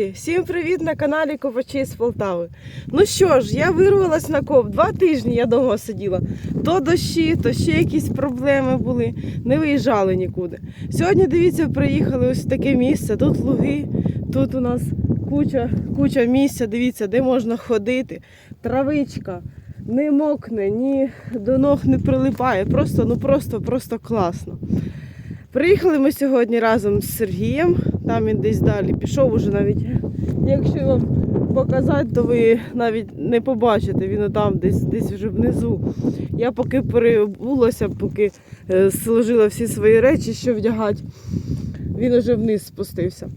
Друзі, всім привіт на каналі Копачі з Полтави. Ну що ж, я вирвалась на коп. Два тижні я вдома сиділа. То дощі, то ще якісь проблеми були. Не виїжджали нікуди. Сьогодні, дивіться, приїхали ось в таке місце. Тут луги, тут у нас куча, куча місця. Дивіться, де можна ходити. Травичка. Не мокне, ні до ног не прилипає. Просто, ну просто, просто класно. Приїхали ми сьогодні разом з Сергієм. Там він десь далі пішов уже навіть. Якщо вам показати, то ви навіть не побачите. Він там десь десь вже внизу. Я поки перебулася, поки е, сложила всі свої речі, що вдягати, він уже вниз спустився.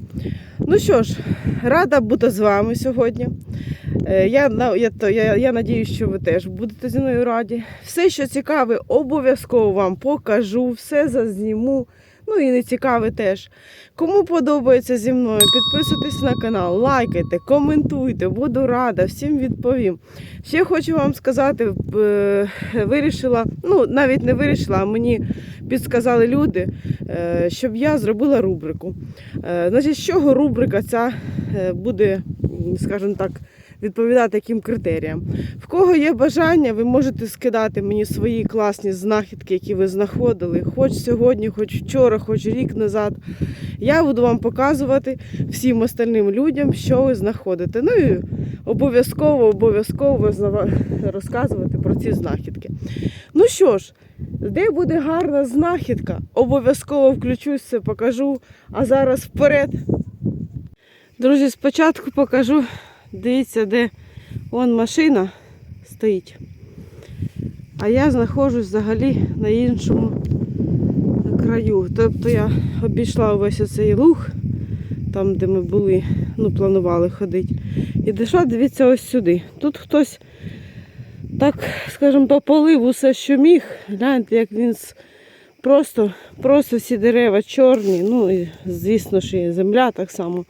Ну що ж, рада бути з вами сьогодні. Е, Я, я, я, я надію, що ви теж будете зі мною раді. Все, що цікаве, обов'язково вам покажу, все зазніму. Ну і не цікаве теж. Кому подобається зі мною, підписуйтесь на канал, лайкайте, коментуйте, буду рада, всім відповім. Ще хочу вам сказати, е, вирішила, ну навіть не вирішила, а мені підсказали люди, е, щоб я зробила рубрику. Е, Значить, з чого рубрика ця буде, скажімо так, відповідати яким критеріям. В кого є бажання, ви можете скидати мені свої класні знахідки, які ви знаходили, хоч сьогодні, хоч вчора, хоч рік назад. Я буду вам показувати всім остальним людям, що ви знаходите. Ну і обов'язково, обов'язково розказувати про ці знахідки. Ну що ж, де буде гарна знахідка, обов'язково включусь, все покажу. А зараз вперед. Друзі, спочатку покажу. Дивіться, де вон машина стоїть. А я знаходжусь взагалі на іншому краю. Тобто я обійшла увесь оцей луг, там, де ми були, ну, планували ходити. І дійшла, дивіться, ось сюди. Тут хтось так, скажімо, пополив усе, що міг. Гляньте, як він просто, просто всі дерева чорні, ну і звісно ж і земля так само.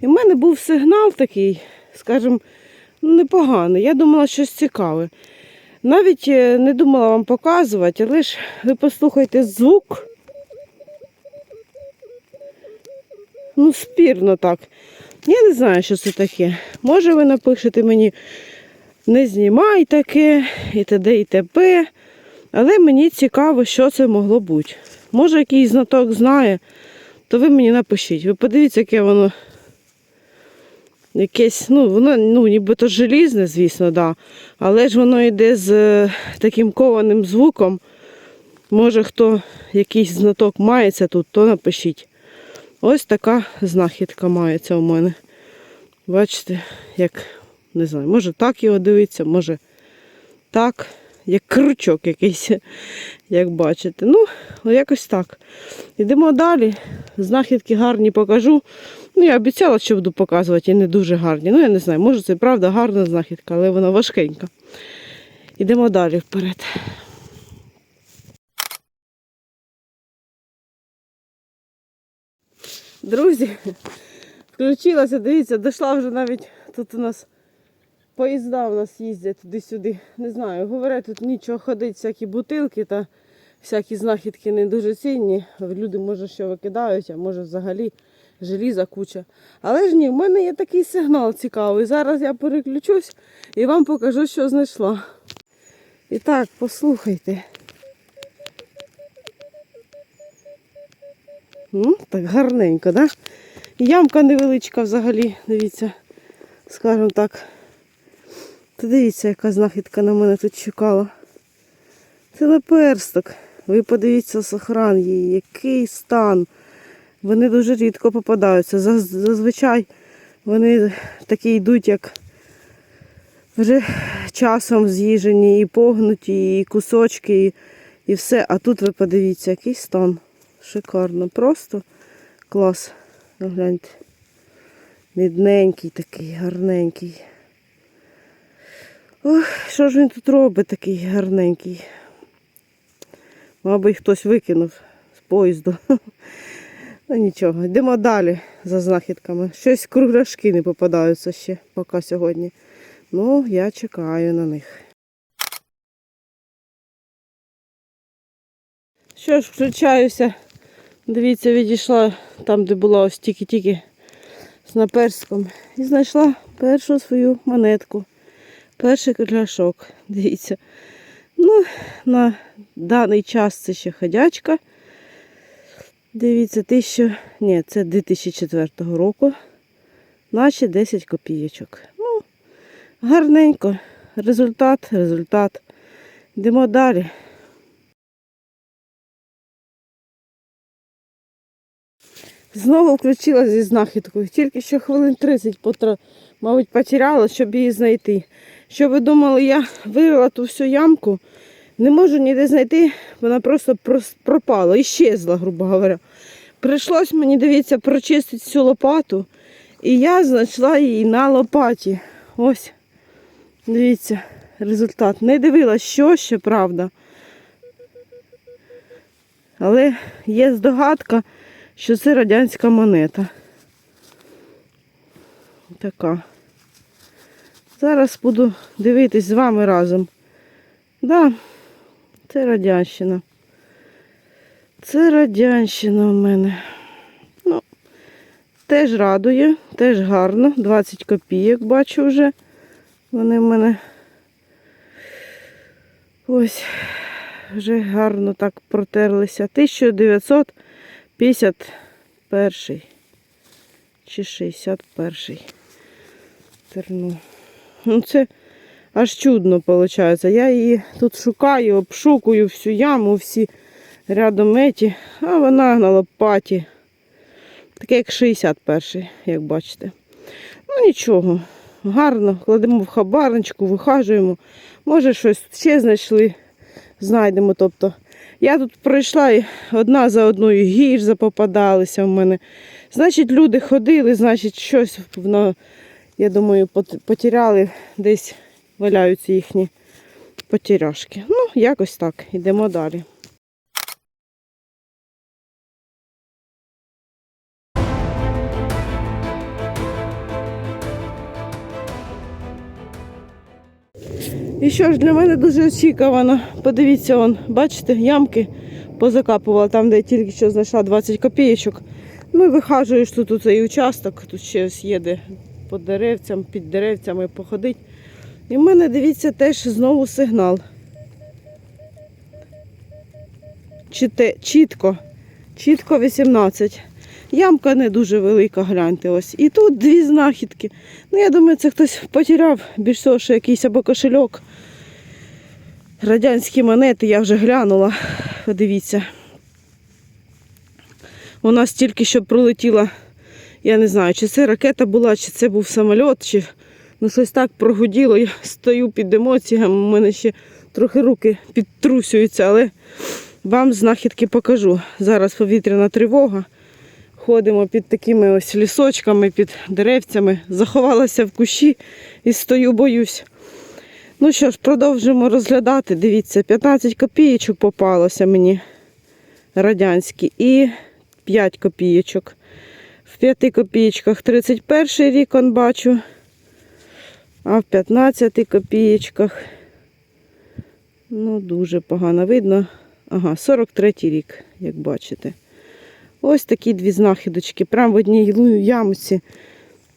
І в мене був сигнал такий, скажімо, непоганий. Я думала, щось цікаве. Навіть е, не думала вам показувати, але ж ви послухайте звук. Ну, спірно так. Я не знаю, що це таке. Може, ви напишете мені, не знімай таке, і т.д. і т.п. Але мені цікаво, що це могло бути. Може, якийсь знаток знає, то ви мені напишіть. Ви подивіться, яке воно якесь, ну, воно ну, нібито желізне, звісно, да. але ж воно йде з е, таким кованим звуком. Може, хто якийсь знаток мається тут, то напишіть. Ось така знахідка мається у мене. Бачите, як, не знаю, може так його дивитися, може так, як крючок якийсь, як бачите. Ну, якось так. Йдемо далі. Знахідки гарні покажу. Ну, я обіцяла, що буду показувати, і не дуже гарні. Ну, я не знаю, може це правда гарна знахідка, але вона важкенька. Йдемо далі вперед. Друзі, включилася, дивіться, дійшла вже навіть тут у нас поїзда у нас їздять туди-сюди. Не знаю, говорять, тут нічого ходить, всякі бутилки та всякі знахідки не дуже цінні. Люди, може, що викидають, а може взагалі желіза куча. Але ж ні, в мене є такий сигнал цікавий. Зараз я переключусь і вам покажу, що знайшла. І так, послухайте. Ну, так гарненько, да? Ямка невеличка взагалі, дивіться, скажімо так. Та дивіться, яка знахідка на мене тут чекала. Це наперсток. Ви подивіться сохран її, який стан. Вони дуже рідко попадаються. Зазвичай вони такі йдуть, як вже часом з'їжені, і погнуті, і кусочки, і, і все. А тут ви подивіться, який стан. Шикарно. Просто клас. Ну, Гляньте. Мідненький такий, гарненький. Ох, що ж він тут робить такий гарненький? Мабуть, хтось викинув з поїзду. Ну нічого, йдемо далі за знахідками. Щось кругляшки не попадаються ще поки сьогодні. Ну, я чекаю на них. Що ж, включаюся. Дивіться, відійшла там, де була ось тільки-тільки з наперском. І знайшла першу свою монетку. Перший кругляшок. Дивіться. Ну, на даний час це ще ходячка. Дивіться, тисячу... Ні, це 2004 року. Наші 10 копійочок. Ну, гарненько. Результат, результат. Йдемо далі. Знову включила зі знахідкою. Тільки що хвилин 30, потра... мабуть, потеряла, щоб її знайти. Що ви думали, я вирила ту всю ямку, не можу ніде знайти, вона просто пропала, іщезла, грубо говоря. Прийшлось мені, дивіться, прочистити цю лопату, і я знайшла її на лопаті. Ось, дивіться, результат. Не дивилась, що ще, правда. Але є здогадка, що це радянська монета. Така. Зараз буду дивитись з вами разом. Да, це радянщина. Це радянщина у мене. Ну, теж радує, теж гарно. 20 копійок бачу вже. Вони в мене ось вже гарно так протерлися. 1951 чи 61 терну. Ну, це аж чудно виходить. Я її тут шукаю, обшукую всю яму, всі рядом еті, а вона на лопаті. Таке як 61-й, як бачите. Ну нічого, гарно, кладемо в хабарничку, вихажуємо. Може щось ще знайшли, знайдемо. Тобто, я тут пройшла і одна за одною гірш запопадалися в мене. Значить, люди ходили, значить, щось я думаю, потеряли, десь валяються їхні потеряшки. Ну, якось так, йдемо далі. І що ж для мене дуже очікувано. Подивіться, он, бачите, ямки позакапувала там, де я тільки що знайшла 20 копійочок. Ну і вихажуєш тут цей участок, тут ще ось є де по деревцям, під деревцями походить. І в мене, дивіться, теж знову сигнал. Чите, чітко, чітко 18. Ямка не дуже велика, гляньте ось. І тут дві знахідки. Ну, я думаю, це хтось потеряв більш того, що якийсь або кошельок. Радянські монети я вже глянула. Подивіться. У нас тільки що пролетіла, я не знаю, чи це ракета була, чи це був самоліт, чи ну щось так прогуділо. Я стою під емоціями, у мене ще трохи руки підтрусюються, але вам знахідки покажу. Зараз повітряна тривога. Ходимо під такими ось лісочками, під деревцями. Заховалася в кущі і стою, боюсь. Ну що ж, продовжимо розглядати. Дивіться, 15 копійочок попалося мені радянські і 5 копійочок. В 5 копійочках 31 рік он бачу, а в 15 копійочках, ну, дуже погано видно. Ага, 43 рік, як бачите. Ось такі дві знахідочки, прямо в одній ямці.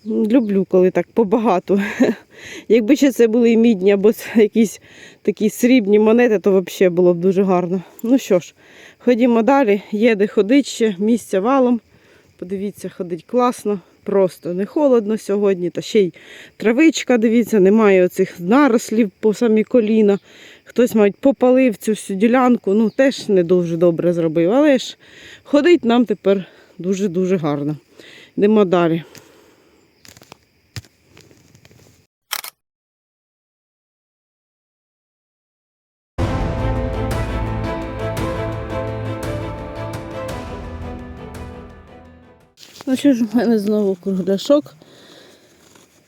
Люблю, коли так побагато. Якби ще це були мідні або якісь такі срібні монети, то взагалі було б дуже гарно. Ну що ж, ходімо далі. Є де ходить ще, місця валом. Подивіться, ходить класно, просто не холодно сьогодні, та ще й травичка, дивіться, немає оцих нарослів по самі коліна. Хтось, мабуть, попалив цю всю ділянку, ну теж не дуже добре зробив. Але ж ходить нам тепер дуже-дуже гарно. Йдемо далі. Ну що ж, у мене знову кругляшок.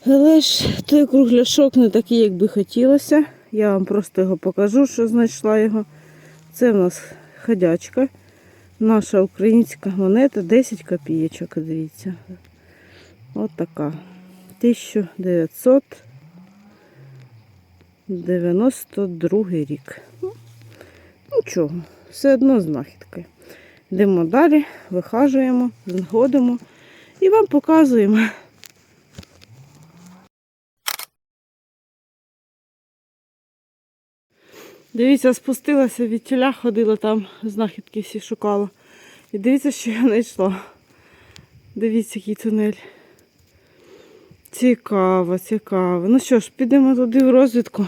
Але ж той кругляшок не такий, як би хотілося. Я вам просто його покажу, що знайшла його. Це в нас ходячка. Наша українська монета 10 копійочок, дивіться. От така. 1992 рік. Ну, Нічого, все одно знахідка. Йдемо далі, вихажуємо, знаходимо і вам показуємо. Дивіться, спустилася від тіля, ходила там, знахідки всі шукала. І дивіться, що я знайшла. Дивіться, який тунель. Цікаво, цікаво. Ну що ж, підемо туди в розвідку.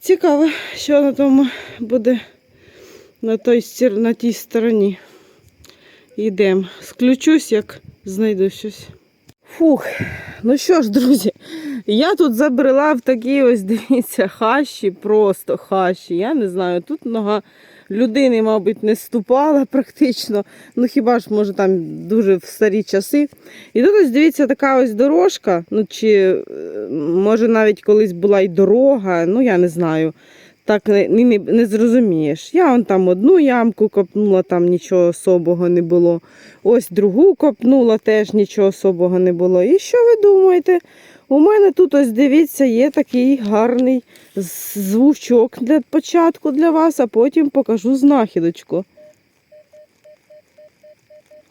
Цікаво, що на тому буде на, той, на тій стороні. Йдемо. Сключусь, як знайду щось. Фух, ну що ж, друзі, я тут забрела в такі ось, дивіться, хащі, просто хащі. Я не знаю, тут нога людини, мабуть, не ступала практично. Ну хіба ж, може, там дуже в старі часи. І тут ось дивіться, така ось дорожка. Ну чи е, може навіть колись була й дорога, ну я не знаю. Так не, не, не зрозумієш. Я вон там одну ямку копнула, там нічого особого не було. Ось другу копнула, теж нічого особого не було. І що ви думаєте? У мене тут ось дивіться, є такий гарний звучок для початку для вас, а потім покажу знахідочку.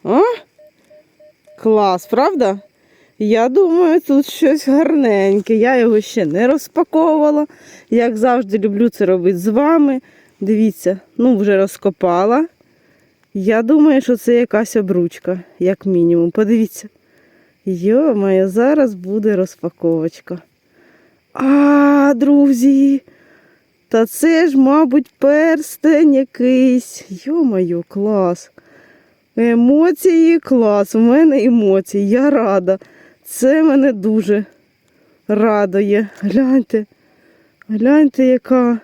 А? Клас, правда? Я думаю, тут щось гарненьке. Я його ще не розпаковувала. Як завжди, люблю це робити з вами. Дивіться, ну вже розкопала. Я думаю, що це якась обручка, як мінімум. Подивіться. Йо-моє, зараз буде розпаковочка. А, друзі. Та це ж, мабуть, перстень якийсь. Йо-моє, клас. Емоції клас. У мене емоції. Я рада. Це мене дуже радує. Гляньте. Гляньте, яка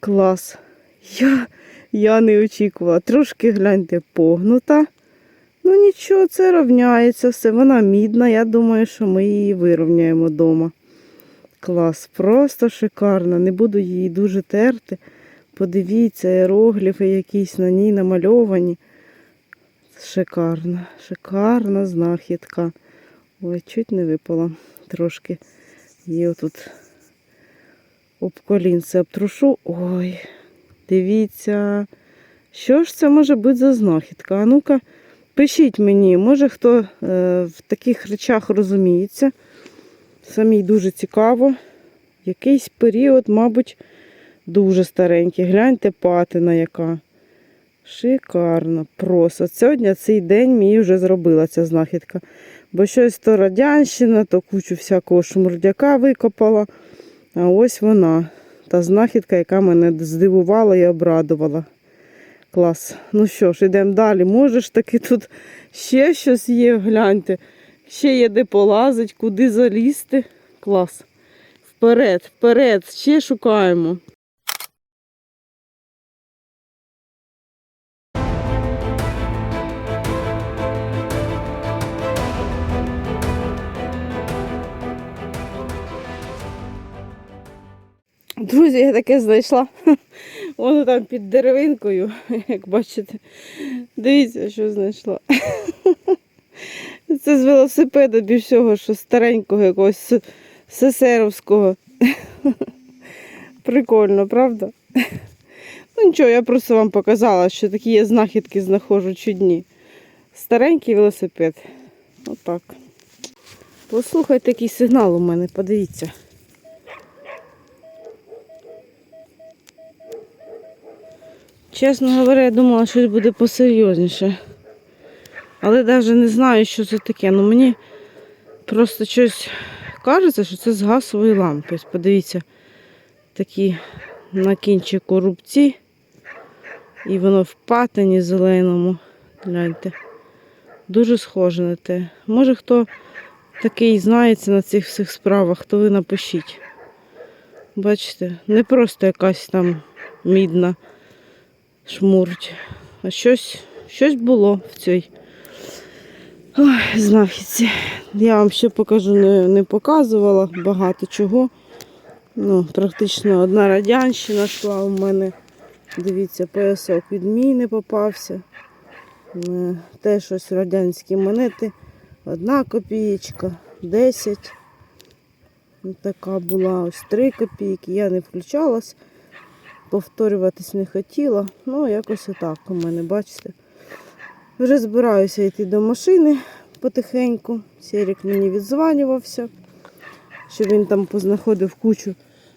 клас. Я, я не очікувала. Трошки гляньте погнута. Ну нічого, це рівняється все. Вона мідна. Я думаю, що ми її вирівняємо вдома. Клас, просто шикарно. Не буду її дуже терти. Подивіться, іерогліфи якісь на ній намальовані. Шикарна, шикарна знахідка. Ой, чуть не випала трошки. Є отут об колінце обтрушу. Ой, дивіться. Що ж це може бути за знахідка? А ну-ка, пишіть мені, може хто е, в таких речах розуміється. Самій дуже цікаво. Якийсь період, мабуть, дуже старенький. Гляньте, патина яка. Шикарно, просто. Сьогодні цей день мій вже зробила ця знахідка. Бо щось то радянщина, то кучу всякого шмурдяка викопала. А ось вона, та знахідка, яка мене здивувала і обрадувала. Клас. Ну що ж, йдемо далі. Може ж таки тут ще щось є, гляньте. Ще є де полазить, куди залізти. Клас. Вперед, вперед, ще шукаємо. Друзі, я таке знайшла. Воно там під деревинкою, як бачите. Дивіться, що знайшла. Це з велосипеда більш всього, що старенького якогось сесеровського. Прикольно, правда? Ну нічого, я просто вам показала, що такі є знахідки знаходжу чудні. Старенький велосипед. Отак. Послухайте, який сигнал у мене, подивіться. Чесно говоря, я думала, що буде посерйозніше. Але навіть не знаю, що це таке. Ну мені просто щось кажеться, що це з газової лампи. Подивіться, такі на кінчику рубці. І воно в патині зеленому. Гляньте. Дуже схоже на те. Може хто такий знається на цих всіх справах, то ви напишіть. Бачите, не просто якась там мідна шмурть. А щось, щось було в цій Ой, знахідці. Я вам ще покажу, не, не показувала багато чого. Ну, практично одна радянщина йшла у мене. Дивіться, поясок від міни попався. Е, Теж ось радянські монети. Одна копієчка, 10. Така була ось 3 копійки. Я не включалась повторюватись не хотіла. Ну, якось отак у мене, бачите. Вже збираюся йти до машини потихеньку. Серік мені відзванювався, щоб він там познаходив кучу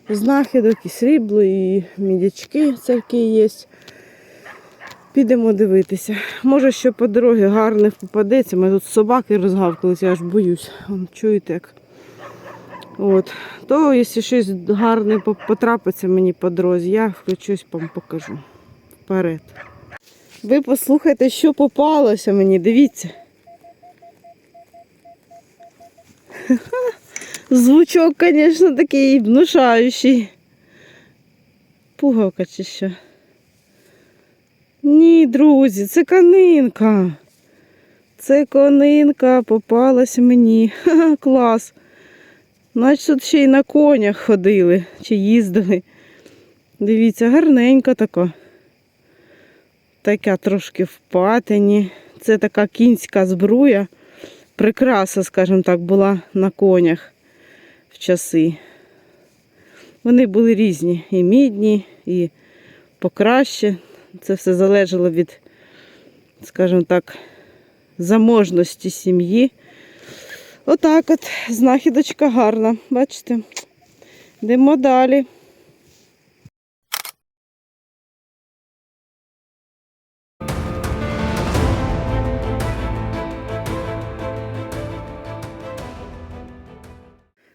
знахідок, і срібло, і мідячки всякі є. Підемо дивитися. Може, що по дорозі гарних попадеться. Ми тут собаки розгавкалися, я аж боюсь. Чуєте як. От. То, якщо щось гарне потрапиться мені по дорозі, я включусь, вам покажу. Вперед. Ви послухайте, що попалося мені, дивіться. Звучок, звісно, такий внушаючий. Пугавка чи що? Ні, друзі, це конинка. Це конинка попалась мені. Ха-ха, клас. Наче тут ще й на конях ходили чи їздили. Дивіться, гарненька така. Така трошки в патині. Це така кінська збруя. Прикраса, скажімо так, була на конях в часи. Вони були різні, і мідні, і покраще. Це все залежало від, скажімо так, заможності сім'ї. Отак от, знахідочка гарна, бачите? Йдемо далі.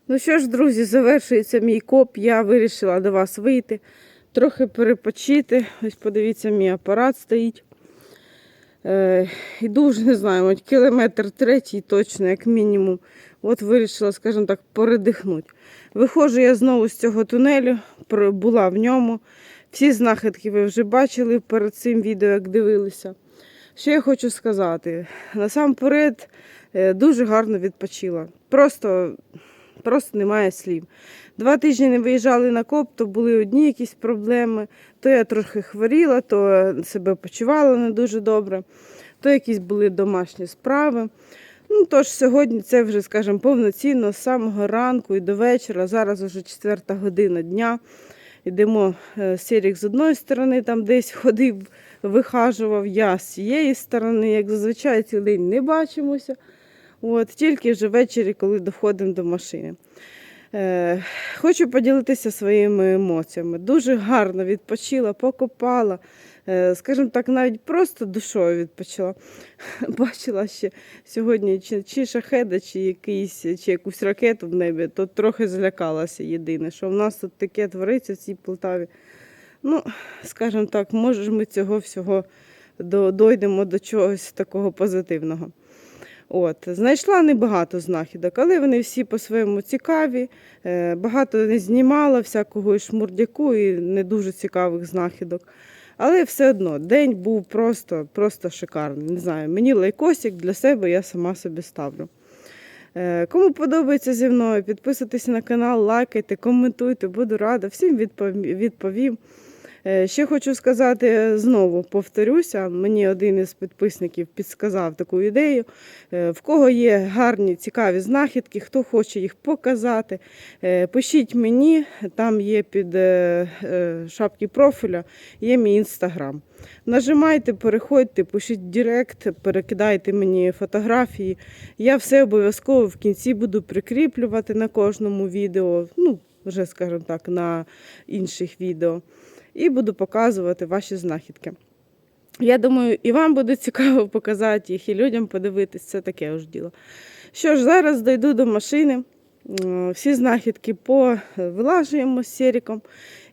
Ну що ж, друзі, завершується мій коп. Я вирішила до вас вийти, трохи перепочити. Ось подивіться, мій апарат стоїть. Е, іду вже не знаю, кілометр третій точно, як мінімум. От вирішила, скажімо так, передихнути. Виходжу я знову з цього тунелю, була в ньому. Всі знахідки ви вже бачили перед цим відео, як дивилися. Що я хочу сказати? Насамперед е, дуже гарно відпочила. Просто, просто немає слів. Два тижні не виїжджали на коп, то були одні якісь проблеми. То я трохи хворіла, то себе почувала не дуже добре, то якісь були домашні справи. Ну, тож сьогодні це вже, скажімо, повноцінно з самого ранку і до вечора. Зараз вже четверта година дня. Йдемо е, Серік з одної сторони, там десь ходив, вихажував, я з цієї сторони, як зазвичай цілий день не бачимося. От, тільки вже ввечері, коли доходимо до машини. Е, хочу поділитися своїми емоціями. Дуже гарно відпочила, покопала. Е, скажімо так, навіть просто душою відпочила. Бачила ще сьогодні чи, чи шахеда, чи якийсь, чи якусь ракету в небі, то трохи злякалася єдине, що в нас тут таке твориться в цій Полтаві. Ну, скажімо так, може ми цього всього до- дойдемо до чогось такого позитивного. От, знайшла небагато знахідок, але вони всі по-своєму цікаві. Е, Багато не знімала всякого шмурдяку і не дуже цікавих знахідок. Але все одно день був просто, просто шикарний. Не знаю, мені лайкосик для себе я сама собі ставлю. Е, Кому подобається зі мною, підписуйтесь на канал, лайкайте, коментуйте, буду рада. Всім відповім. Е, Ще хочу сказати знову, повторюся, мені один із підписників підсказав таку ідею. Е, В кого є гарні, цікаві знахідки, хто хоче їх показати, е, пишіть мені, там є під е, е, шапки профіля, є мій інстаграм. Нажимайте, переходьте, пишіть директ, перекидайте мені фотографії. Я все обов'язково в кінці буду прикріплювати на кожному відео, ну, вже, скажімо так, на інших відео. І буду показувати ваші знахідки. Я думаю, і вам буде цікаво показати їх, і людям подивитись, це таке ось діло. Що ж, зараз дойду до машини, всі знахідки повилажуємо з Серіком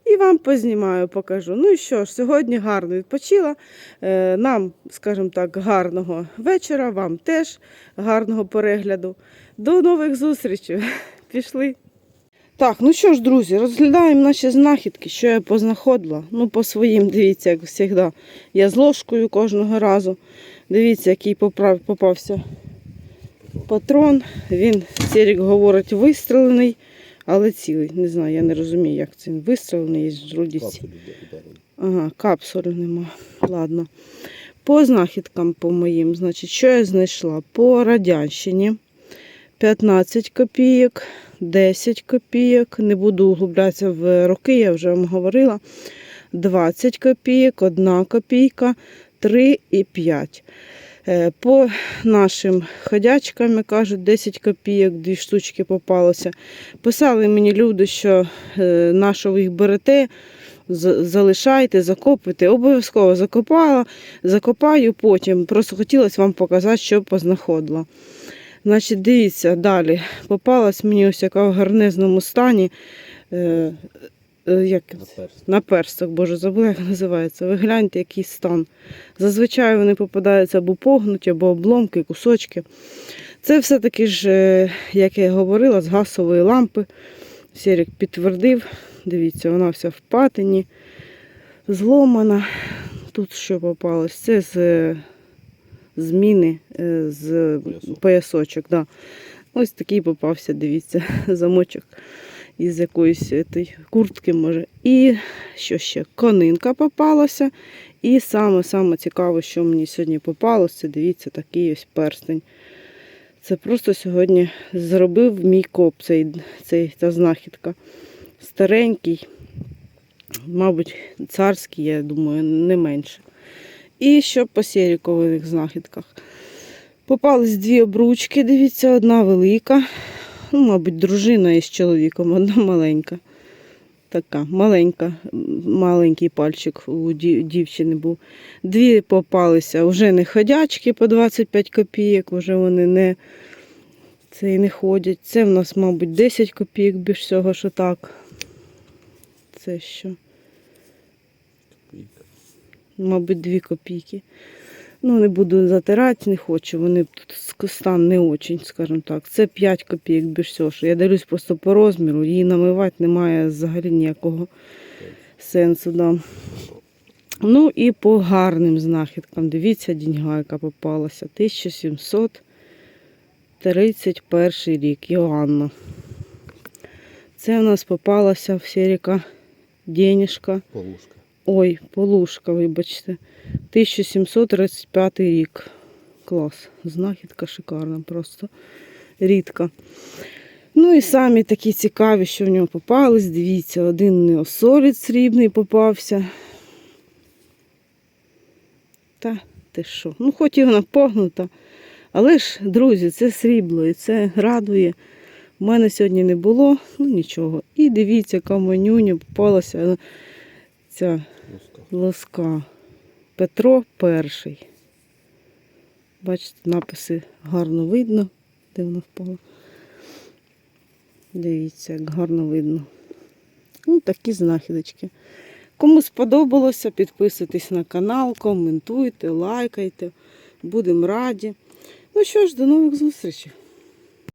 і вам познімаю, покажу. Ну і що ж, сьогодні гарно відпочила. Е, Нам, скажімо так, гарного вечора, вам теж гарного перегляду. До нових зустрічей. Пішли. Так, ну що ж, друзі, розглядаємо наші знахідки, що я познаходила. Ну, по своїм, дивіться, як завжди. Я з ложкою кожного разу. Дивіться, який поправ- попався патрон. Він, Серік говорить, вистрелений, але цілий. Не знаю, я не розумію, як це він вистрелений, є ж вроді ці- Ага, капсуль нема. Ладно. По знахідкам по моїм, значить, що я знайшла? По Радянщині 15 копійок, 10 копійок. Не буду углублятися в роки, я вже вам говорила. 20 копійок, 1 копійка, 3 і 5. Е, По нашим ходячкам, кажуть, 10 копійок, дві штучки попалося. Писали мені люди, що е, на ви їх берете, залишайте, закопуйте. Обов'язково закопала, закопаю потім. Просто хотілося вам показати, що познаходила. Значить, дивіться, далі. Попалась мені ось яка в гарнезному стані. Е, е, як На персток, боже, забула, як називається. Ви гляньте, який стан. Зазвичай вони попадаються або погнуті, або обломки, кусочки. Це все-таки ж, е, як я говорила, з газової лампи. Серік підтвердив. Дивіться, вона вся в патині, зломана. Тут що попалось? Це з е, зміни, е, з поясочок. Да. Ось такий попався, дивіться, замочок із якоїсь этой куртки, може. І що ще? Конинка попалася. І саме-саме цікаве, що мені сьогодні попалося, це дивіться, такий ось перстень. Це просто сьогодні зробив мій коп, цей, цей, ця знахідка. Старенький, мабуть, царський, я думаю, не менше. І що по серікових знахідках. Попались дві обручки, дивіться, одна велика. Ну, мабуть, дружина із чоловіком, одна маленька. Така маленька, маленький пальчик у дівчини був. Дві попалися вже не ходячки по 25 копійок, вже вони не, це і не ходять. Це в нас, мабуть, 10 копійок більш всього, що так. Це що? Мабуть, 2 копійки. Ну, не буду затирати, не хочу. Вони тут стан не очень, скажімо так. Це 5 копійок більш всього. Я дивлюсь просто по розміру, її намивати немає взагалі ніякого сенсу. Да. Ну і по гарним знахідкам. Дивіться, діньга, яка попалася. 1731 рік. Йоанна. Це у нас попалася в серіка денежка. Полушка. Ой, полушка, вибачте. 1735 рік. Клас. Знахідка шикарна, просто рідка. Ну і самі такі цікаві, що в нього попались. Дивіться, один неосолід срібний попався. Та ти що? Ну, хоч і вона погнута. Але ж, друзі, це срібло і це радує. У мене сьогодні не було, ну нічого. І дивіться, яка манюня попалася ця. Лоска. Петро перший. Бачите, написи гарно видно, де вона впала. Дивіться, як гарно видно. Ну, такі знахідочки. Кому сподобалося, підписуйтесь на канал, коментуйте, лайкайте. Будемо раді. Ну що ж, до нових зустрічей.